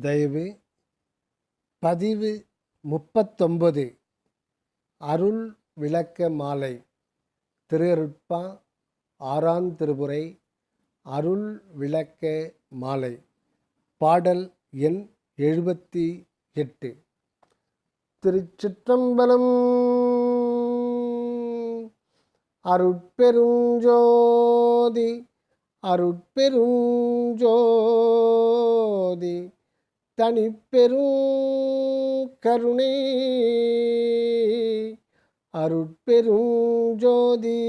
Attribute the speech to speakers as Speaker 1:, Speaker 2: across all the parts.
Speaker 1: தயவு பதிவு முப்பத்தொன்பது. அருள் விளக்க மாலை. திருஅருட்பா ஆறாம் திருமுறை அருள் விளக்க மாலை. பாடல் எண் எழுபத்தி எட்டு. திருச்சிற்றம்பலம் அருட்பெருஞ்சோதி அருட்பெருஞ்சோதி. தனிப்பெரும் கருணை அருட்பெருஞ்சோதி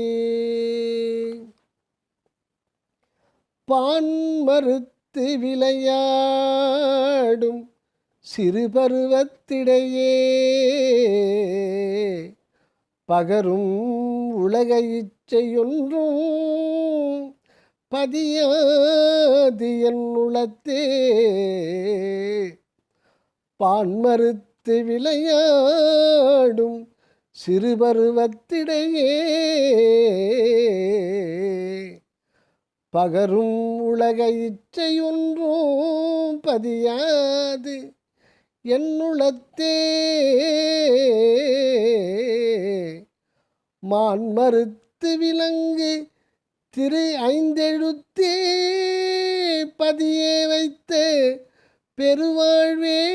Speaker 1: பான் மறுத்து விளையாடும் சிறு பருவத்திடையே பகரும் உலக இச்சையொன்றும் பதியாது என் உளத்தே. பான் விளையாடும் சிறுபருவத்திடையே பகரும் உலக இச்சையொன்றும் பதியாது என்னுளத்தே மான் மறுத்து விலங்கு திரு ஐந்தெழுத்தே பதியே வைத்த பெருவாழ்வே.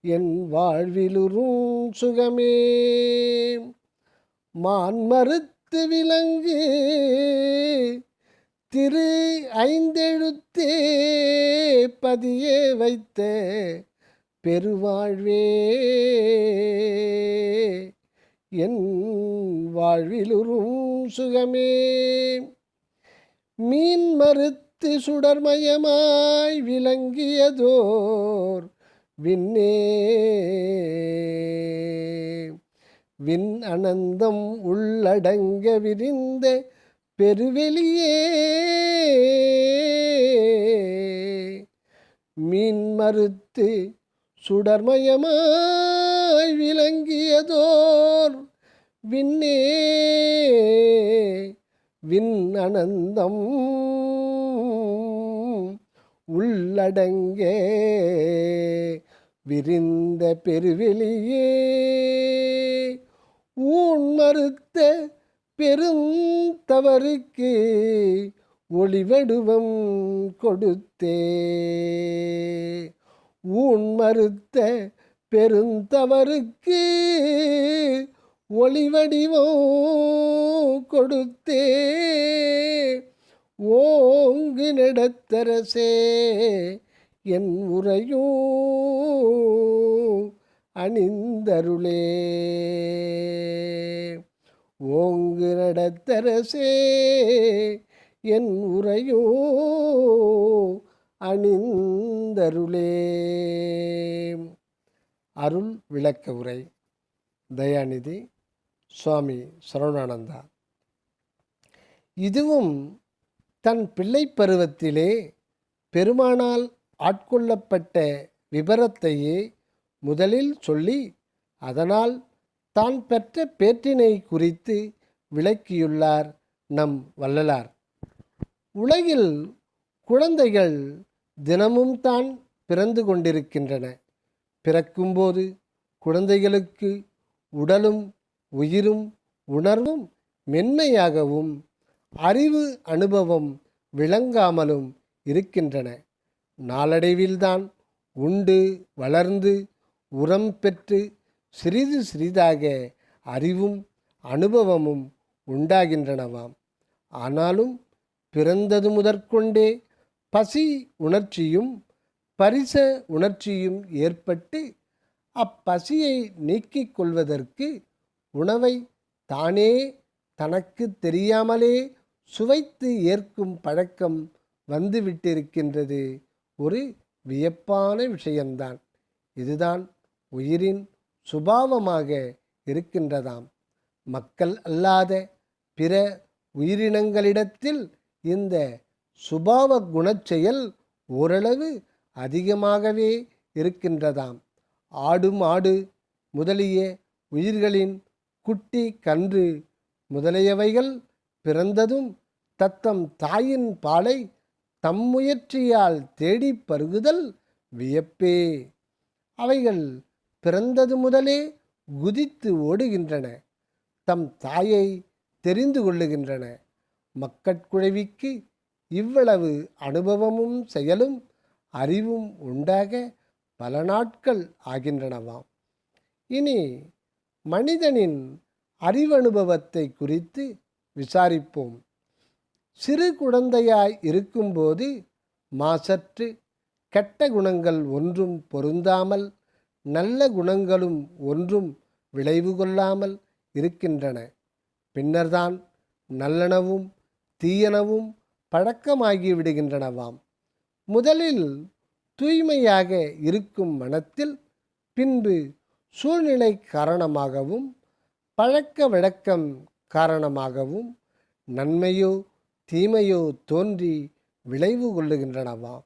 Speaker 1: என் வாழ்விலுறும் சுகமே. மான் மறுத்து விலங்கு. திரு ஐந்தெழுத்தே பதியே வைத்த பெருவாழ்வே. என் வாழ்விலுறும் சுகமே. மீன் மறுத்து சுடர்மயமாய் விளங்கியதோர் விண்ணே. விண் அனந்தம் உள்ளடங்க விரிந்த பெருவெளியே. மீன் மறுத்து சுடர்மயமாய் விளங்கியதோர் விண்ணே விண் உள்ளடங்கே உள்ளடங்க விரிந்த பெருவெளியே. ஊன் மறுத்த பெருந்தவருக்கு ஒளிவடுவம் கொடுத்தே. ஊன் மறுத்த பெருந்தவருக்கு ஒளிவடிவோ கொடுத்தே. ஓங்கு நடத்தரசே என் உரையோ அணிந்தருளே. ஓங்கு நடத்தரசே என் உரையோ அணிந்தருளே. அருள் விளக்க உரை தயாநிதி சுவாமி சரவணானந்தா. இதுவும் தன் பிள்ளை பருவத்திலே பெருமானால் ஆட்கொள்ளப்பட்ட விபரத்தையே முதலில் சொல்லி அதனால் தான் பெற்ற பேற்றினை குறித்து விளக்கியுள்ளார் நம் வள்ளலார். உலகில் குழந்தைகள் தினமும் தான் பிறந்து கொண்டிருக்கின்றன. பிறக்கும்போது குழந்தைகளுக்கு உடலும் உயிரும் உணர்வும் மென்மையாகவும் அறிவு அனுபவம் விளங்காமலும் இருக்கின்றன. நாளடைவில்தான் உண்டு வளர்ந்து உரம் பெற்று சிறிது சிறிதாக அறிவும் அனுபவமும் உண்டாகின்றனவாம். ஆனாலும் பிறந்தது முதற்கொண்டே பசி உணர்ச்சியும் பரிச உணர்ச்சியும் ஏற்பட்டு அப்பசியை நீக்கிக் கொள்வதற்கு உணவை தானே தனக்கு தெரியாமலே சுவைத்து ஏற்கும் பழக்கம் வந்துவிட்டிருக்கின்றது. ஒரு வியப்பான விஷயம்தான். இதுதான் உயிரின் சுபாவமாக இருக்கின்றதாம். மக்கள் அல்லாத பிற உயிரினங்களிடத்தில் இந்த சுபாவ குணச்செயல் ஓரளவு அதிகமாகவே இருக்கின்றதாம். ஆடு மாடு முதலிய உயிர்களின் குட்டி கன்று முதலியவைகள் பிறந்ததும் தத்தம் தாயின் பாலை தம் முயற்சியால் தேடிப் பருகுதல் வியப்பே. அவைகள் பிறந்தது முதலே குதித்து ஓடுகின்றன. தம் தாயை தெரிந்து கொள்ளுகின்றன. மக்கட்குழவிக்கு இவ்வளவு அனுபவமும் செயலும் அறிவும் உண்டாக பல நாட்கள் ஆகின்றனவாம். இனி மனிதனின் அறிவனுபவத்தை குறித்து விசாரிப்போம். சிறு குழந்தையாய் இருக்கும்போது மாசற்று கெட்ட குணங்கள் ஒன்றும் பொருந்தாமல் நல்ல குணங்களும் ஒன்றும் விளைவு கொள்ளாமல் இருக்கின்றன. பின்னர்தான் நல்லனவும் தீயனவும் பழக்கமாகி விடுகின்றனவாம். முதலில் தூய்மையாக இருக்கும் மனத்தில் பின்பு சூழ்நிலை காரணமாகவும் பழக்க வழக்கம் காரணமாகவும் நன்மையோ தீமையோ தோன்றி விளைவு கொள்ளுகின்றனவாம்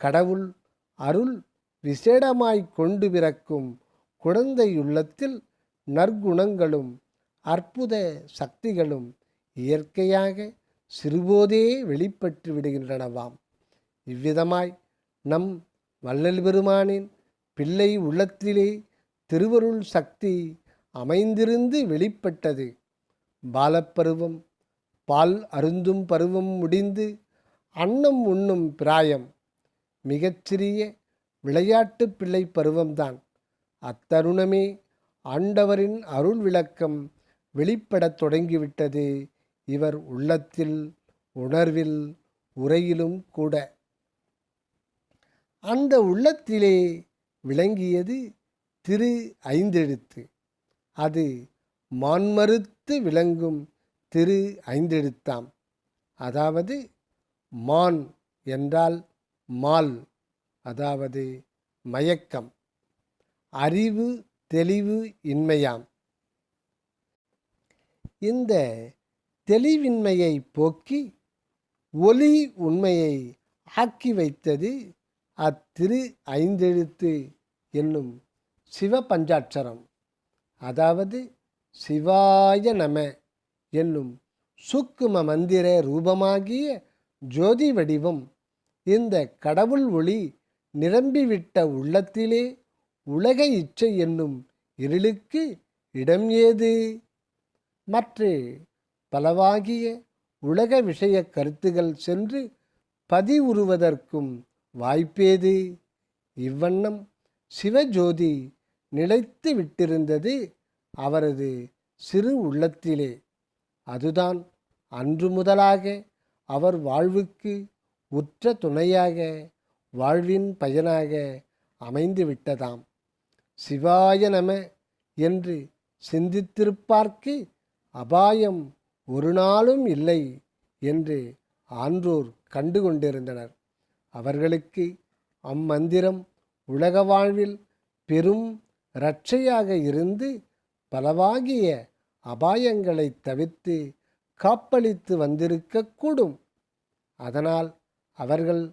Speaker 1: கடவுள் அருள் விசேடமாய் கொண்டு பிறக்கும் குழந்தையுள்ளத்தில் நற்குணங்களும் அற்புத சக்திகளும் இயற்கையாக சிறுபோதே வெளிப்பட்டு விடுகின்றனவாம். இவ்விதமாய் நம் வள்ளல் பெருமானின் பிள்ளை உள்ளத்திலே திருவருள் சக்தி அமைந்திருந்து வெளிப்பட்டது. பாலப்பருவம் பால் அருந்தும் பருவம் முடிந்து அன்னம் உண்ணும் பிராயம். மிகச்சிறிய விளையாட்டு பிள்ளை பருவம்தான். அத்தருணமே ஆண்டவரின் அருள் விளக்கம் வெளிப்படத் தொடங்கிவிட்டது. இவர் உள்ளத்தில் உணர்வில் உரையிலும் கூட. அந்த உள்ளத்திலே விளங்கியது திரு ஐந்தெழுத்து. அது மான்மறுத்து விளங்கும் திரு ஐந்தெழுத்தாம். அதாவது மான் என்றால் மால் அதாவது மயக்கம். அறிவு தெளிவு இன்மையாம். இந்த தெளிவின்மையை போக்கி ஒளி உண்மையை ஆக்கி வைத்தது அத்திரு ஐந்தெழுத்து என்னும் சிவபஞ்சாட்சரம். அதாவது சிவாய நம என்னும் சுக்கும மந்திர ரூபமாகிய ஜோதி வடிவம் இந்த கடவுள் ஒளி நிரம்பிவிட்ட உள்ளத்திலே உலக இச்சை என்னும் இருளுக்கு இடம் ஏது? மற்ற பலவாகிய உலக விஷய கருத்துகள் சென்று பதிவுறுவதற்கும் வாய்ப்பேது? இவ்வண்ணம் சிவஜோதி நிலைத்து விட்டிருந்தது அவரது சிறு உள்ளத்திலே. அதுதான் அன்று முதலாக அவர் வாழ்வுக்கு உற்ற துணையாக வாழ்வின் பயனாக அமைந்து விட்டதாம். சிவாய நம என்று சிந்தித்திருப்பார்க்கு அபாயம் ஒரு நாளும் இல்லை என்று ஆன்றோர் கண்டு கொண்டிருந்தனர் அவர்களுக்கு அம்மந்திரம் உலக வாழ்வில் பெரும் இரட்சையாக இருந்து பலவாகிய அபாயங்களை தவிர்த்து காப்பளித்து வந்திருக்கக்கூடும். அதனால் அவர்கள்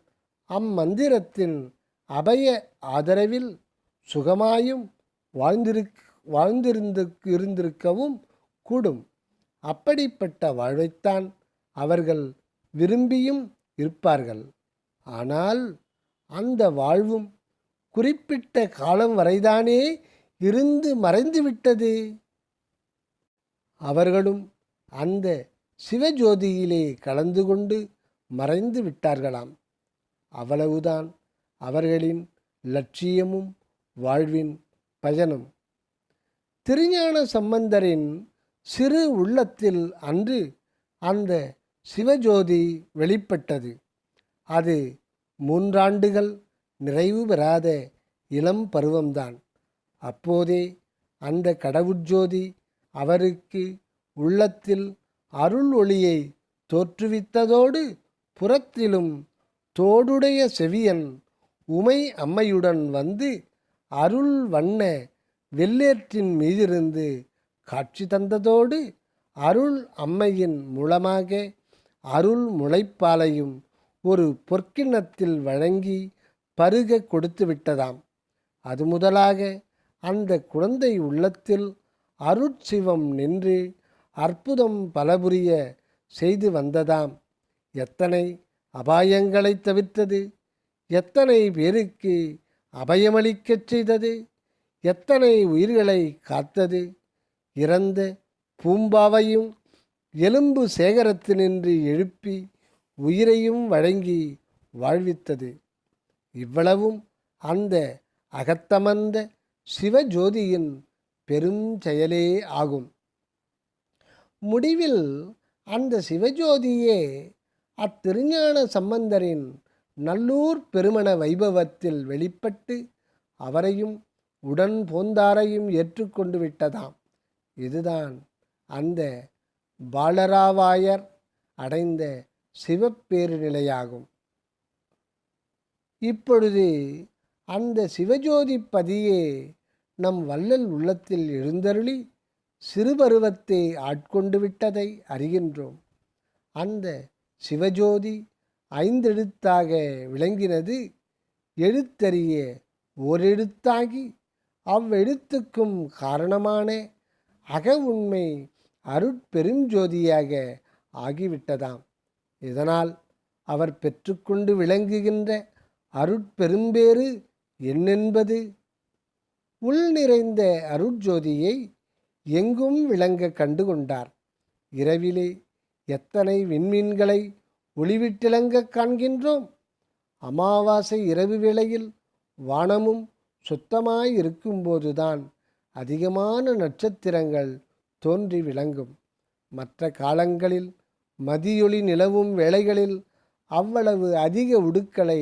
Speaker 1: அம்மந்திரத்தின் அபய ஆதரவில் சுகமாயும் வாழ்ந்திருக் வாழ்ந்திருந்து இருந்திருக்கவும் கூடும். அப்படிப்பட்ட வாழ்வைத்தான் அவர்கள் விரும்பியும் இருப்பார்கள். ஆனால் அந்த வாழ்வும் குறிப்பிட்ட காலம் வரைதானே இருந்து மறைந்து விட்டது. அவர்களும் அந்த சிவஜோதியிலே கலந்து கொண்டு மறைந்து விட்டார்களாம். அவ்வளவுதான் அவர்களின் லட்சியமும் வாழ்வின் பயனும். திருஞான சம்பந்தரின் சிறு உள்ளத்தில் அன்று அந்த சிவஜோதி வெளிப்பட்டது. அது மூன்றாண்டுகள் நிறைவு பெறாத இளம் பருவம்தான். அப்போதே அந்த கடவுட்ஜோதி அவருக்கு உள்ளத்தில் அருள் ஒளியை தோற்றுவித்ததோடு புறத்திலும் தோடுடைய செவியன் உமை அம்மையுடன் வந்து அருள் வண்ண வெள்ளேற்றின் மீதிருந்து காட்சி தந்ததோடு அருள் அம்மையின் மூலமாக அருள் முளைப்பாலையும் ஒரு பொற்கிண்ணத்தில் வழங்கி பருக கொடுத்து விட்டதாம். அது முதலாக அந்த குழந்தை உள்ளத்தில் அருட்சிவம் நின்று அற்புதம் பலபுரிய செய்து வந்ததாம். எத்தனை அபாயங்களை தவிர்த்தது? எத்தனை பேருக்கு அபயமளிக்கச் செய்தது? எத்தனை உயிர்களை காத்தது? இறந்த பூம்பாவையும் எலும்பு சேகரத்தினின்று எழுப்பி உயிரையும் வழங்கி வாழ்வித்தது. இவ்வளவும் அந்த அகத்தமர்ந்த சிவஜோதியின் பெரும் செயலே ஆகும். முடிவில் அந்த சிவஜோதியே அத்திருஞான சம்பந்தரின் நல்லூர் பெருமண வைபவத்தில் வெளிப்பட்டு அவரையும் உடன் போந்தாரையும் ஏற்றுக்கொண்டு விட்டதாம். இதுதான் அந்த பாலராவாயர் அடைந்த சிவப்பேறு நிலையாகும் இப்பொழுது அந்த சிவஜோதி பதியே நம் வள்ளல் உள்ளத்தில் எழுந்தருளி சிறுபருவத்தை ஆட்கொண்டு விட்டதை அறிகின்றோம். அந்த சிவஜோதி ஐந்தெழுத்தாக விளங்கினது எழுத்தறிய ஓரெழுத்தாகி அவ்வெழுத்துக்கும் காரணமான அக உண்மை அருட்பெருஞ்சோதியாக ஆகிவிட்டதாம். இதனால் அவர் பெற்றுக்கொண்டு விளங்குகின்ற அருட்பெரும்பேறு என்னென்பது? உள் நிறைந்த அருட்ஜோதியை எங்கும் விளங்க கண்டு கொண்டார் இரவிலே எத்தனை விண்மீன்களை ஒளிவிட்டிளங்க காண்கின்றோம்? அமாவாசை இரவு வேளையில் வானமும் சுத்தமாய் இருக்கும்போதுதான் அதிகமான நட்சத்திரங்கள் தோன்றி விளங்கும். மற்ற காலங்களில் மதியொளி நிலவும் வேளைகளில் அவ்வளவு அதிக உடுக்களை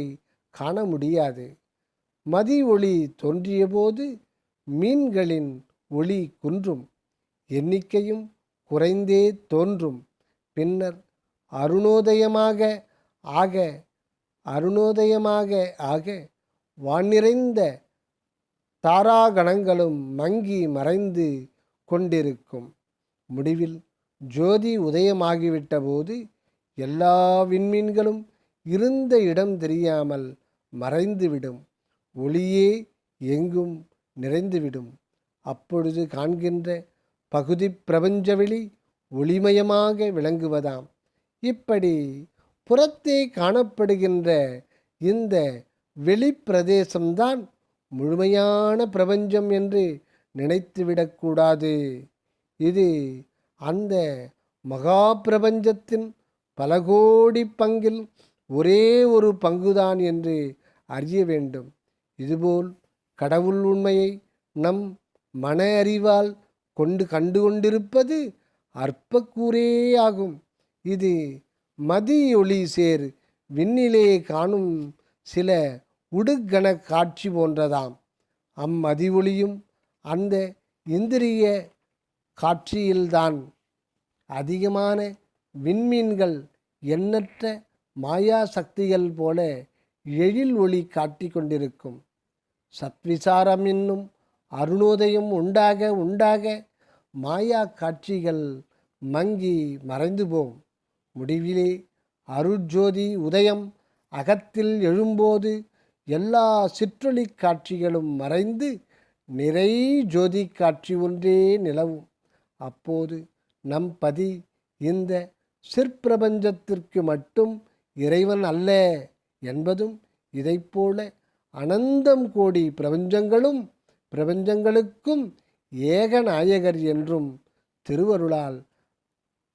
Speaker 1: காண முடியாது. மதி ஒளி தோன்றியபோது மீன்களின் ஒளி குன்றும் எண்ணிக்கையும் குறைந்தே தோன்றும். பின்னர் அருணோதயமாக ஆக அருணோதயமாக ஆக வானிறைந்த தாராகணங்களும் மங்கி மறைந்து கொண்டிருக்கும். முடிவில் ஜோதி உதயமாகிவிட்ட போது எல்லா விண்மீன்களும் இருந்த இடம் தெரியாமல் மறைந்துவிடும். ஒளியே எங்கும் நிறைந்துவிடும். அப்பொழுது காண்கின்ற பகுதி பிரபஞ்சவெளி ஒளிமயமாக விளங்குவதாம். இப்படி புறத்தே காணப்படுகின்ற இந்த வெளிப்பிரதேசம்தான் முழுமையான பிரபஞ்சம் என்று நினைத்துவிடக்கூடாது. இது அந்த மகா பிரபஞ்சத்தின் பல கோடி பங்கில் ஒரே ஒரு பங்குதான் என்று அறிய வேண்டும். இதுபோல் கடவுள் உண்மையை நம் மன அறிவால் கொண்டு கண்டு கொண்டிருப்பது அற்பக்கூறே ஆகும். இது மதி ஒளி சேர் விண்ணிலே காணும் சில உடுக்கண காட்சி போன்றதாம். அம்மதி ஒளியும் அந்த இந்திரிய காட்சியில்தான். அதிகமான விண்மீன்கள் எண்ணற்ற மாயா சக்திகள் போல எழில் ஒளி காட்டி கொண்டிருக்கும். சத்விசாரம் என்னும் அருணோதயம் உண்டாக உண்டாக மாயா காட்சிகள் மங்கி மறைந்து போம் முடிவிலே அருட்ஜோதி உதயம் அகத்தில் எழும்போது எல்லா சிற்றொளி காட்சிகளும் மறைந்து நிறை ஜோதி காட்சி ஒன்றே நிலவும். அப்போது நம் பதி இந்த சிற்பிரபஞ்சத்திற்கு மட்டும் இறைவன் அல்ல என்பதும் இதைப்போல அனந்தம் கோடி பிரபஞ்சங்களும் பிரபஞ்சங்களுக்கும் ஏகநாயகர் என்றும் திருவருளால்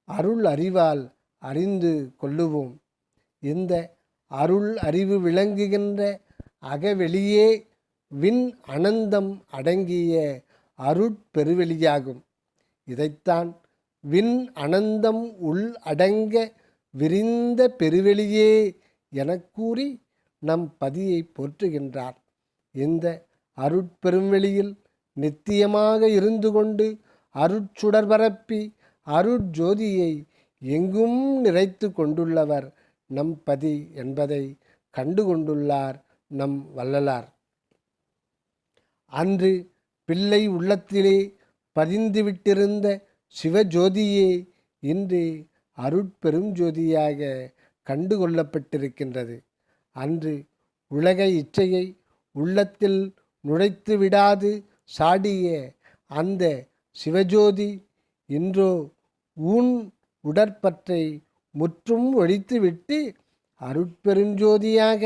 Speaker 1: அருள் அறிவால் அறிந்து கொள்ளுவோம். இந்த அருள் அறிவு விளங்குகின்ற அகவெளியே விண் அனந்தம் அடங்கிய அருட்பெருவெளியாகும். இதைத்தான் விண் அனந்தம் உள் அடங்க விரிந்த பெருவெளியே எனக் கூறி நம் பதியை போற்றுகின்றார். இந்த அருட்பெருவெளியில் நித்தியமாக இருந்து கொண்டு அருட்சுடர் பரப்பி அருட்ஜோதியை எங்கும் நிறைத்து கொண்டுள்ளவர் நம் பதி என்பதை கண்டு கொண்டுள்ளார் நம் வள்ளலார். அன்று பிள்ளை உள்ளத்திலே பதிந்துவிட்டிருந்த சிவஜோதியே இன்று அருட்பெரும் ஜோதியாக கண்டுகொள்ளப்பட்டிருக்கின்றது. அன்று உலக இச்சையை உள்ளத்தில் நுழைத்து விடாது சாடிய அந்த சிவஜோதி இன்றோ ஊன் உடற்பற்றை முற்றும் ஒழித்துவிட்டு அருட்பெருஞ்சோதியாக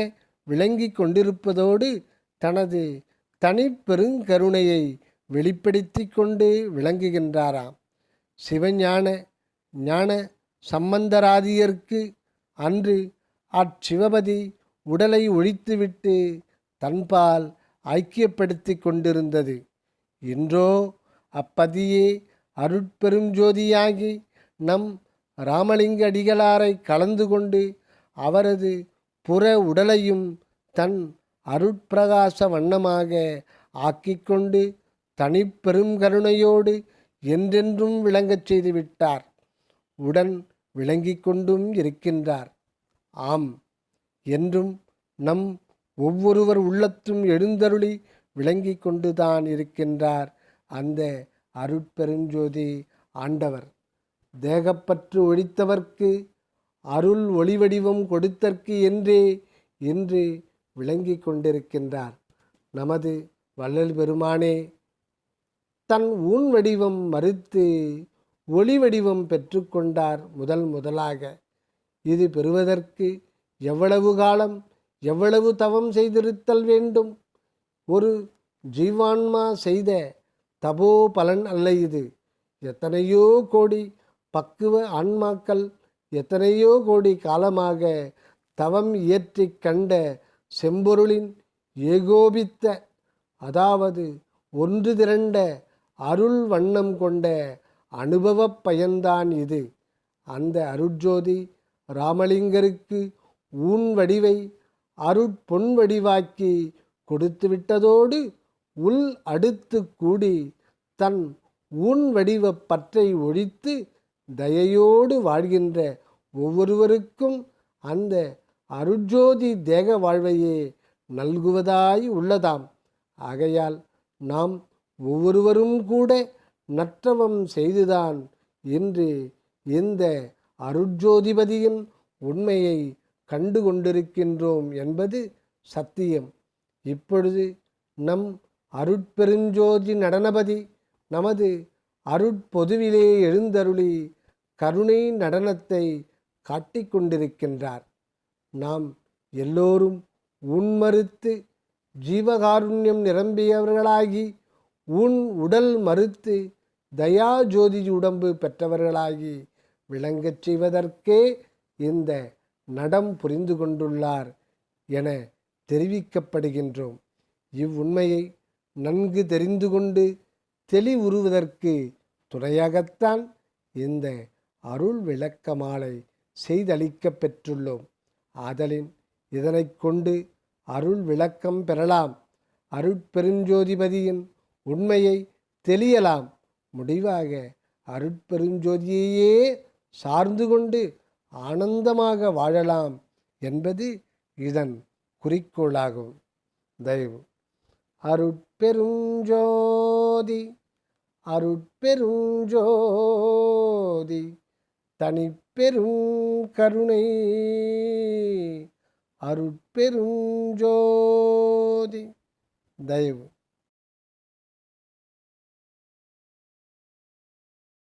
Speaker 1: விளங்கி கொண்டிருப்பதோடு தனது தனிப்பெருங்கருணையை வெளிப்படுத்தி கொண்டு விளங்குகின்றாராம். சிவஞான ஞான சம்பந்தராதியர்க்கு அன்று அச்சிவபதி உடலை ஒழித்துவிட்டு தன்பால் ஐக்கியப்படுத்தி கொண்டிருந்தது. இன்றோ அப்பதியே அருட்பெருஞ்சோதியாகி நம் ராமலிங்க அடிகளாரை கலந்து கொண்டு அவரது புற உடலையும் தன் அருட்பிரகாச வண்ணமாக ஆக்கிக்கொண்டு தனிப்பெரும் கருணையோடு என்றென்றும் விளங்கச் செய்து விட்டார் உடன் விளங்கிக் கொண்டும் இருக்கின்றார். ஆம் என்றும் நம் ஒவ்வொருவர் உள்ளத்தும் எழுந்தருளி விளங்கிக் கொண்டுதான் இருக்கின்றார் அந்த அருட்பெருஞ்சோதி ஆண்டவர். தேகப்பற்று ஒழித்தவர்க்கு அருள் ஒளிவடிவம் கொடுத்தற்கு என்றே என்று விளங்கிக் கொண்டிருக்கின்றார். நமது வள்ளல் பெருமானே தன் ஊன் வடிவம் மறுத்து ஒளி வடிவம் பெற்றுக்கொண்டார் முதல் முதலாக. இது பெறுவதற்கு எவ்வளவு காலம் எவ்வளவு தவம் செய்திருத்தல் வேண்டும்? ஒரு ஜீவான்மா செய்த தபோ பலன் அல்ல இது. எத்தனையோ கோடி பக்குவ ஆன்மாக்கள் எத்தனையோ கோடி காலமாக தவம் இயற்றி கண்ட செம்பொருளின் ஏகோபித்த அதாவது ஒன்று திரண்ட அருள் வண்ணம் கொண்ட அனுபவப் பயன்தான் இது. அந்த அருட்ஜோதி ராமலிங்கருக்கு ஊன் வடிவை அருட்பொன் வடிவாக்கி கொடுத்து விட்டதோடு உள் அடுத்து கூடி தன் ஊன் வடிவ பற்றை ஒழித்து தயையோடு வாழ்கின்ற ஒவ்வொருவருக்கும் அந்த அருட்ஜோதி தேக வாழ்வையே நல்குவதாய் உள்ளதாம். ஆகையால் நாம் ஒவ்வொருவரும் கூட நற்றவம் செய்துதான் என்று இந்த அருட்ஜோதிபதியின் உண்மையை கண்டு கொண்டிருக்கின்றோம் என்பது சத்தியம். இப்பொழுது நம் அருட்பெருஞ்சோதி நடனபதி நமது அருட்பொதுவிலே எழுந்தருளி கருணை நடனத்தை காட்டிக்கொண்டிருக்கின்றார். நாம் எல்லோரும் உண்மறுத்து ஜீவகாருண்யம் நிரம்பியவர்களாகி உன் உடல் மறுத்து தயா ஜோதி உடம்பு பெற்றவர்களாகி விளங்கச் செய்வதற்கே இந்த நடம் புரிந்து கொண்டுள்ளார் என தெரிவிக்கப்படுகின்றோம். இவ்வுண்மையை நன்கு தெரிந்து கொண்டு தெளிவுறுவதற்கு துணையாகத்தான் இந்த அருள் விளக்க மாலை செய்தளிக்க பெற்றுள்ளோம். ஆதலின் இதனைக் கொண்டு அருள் விளக்கம் பெறலாம். அருட்பெருஞ்சோதிபதியின் உண்மையை தெளியலாம். முடிவாக அருட்பெருஞ்சோதியையே சார்ந்து கொண்டு ஆனந்தமாக வாழலாம் என்பது இதன் குறிக்கோளாகும். தயவு. அருட்பெருஞ்சோதி அருட்பெருஞ்சோதி தனிப்பெரும் கருணை அருட்பெருஞ்சோதி தயவு.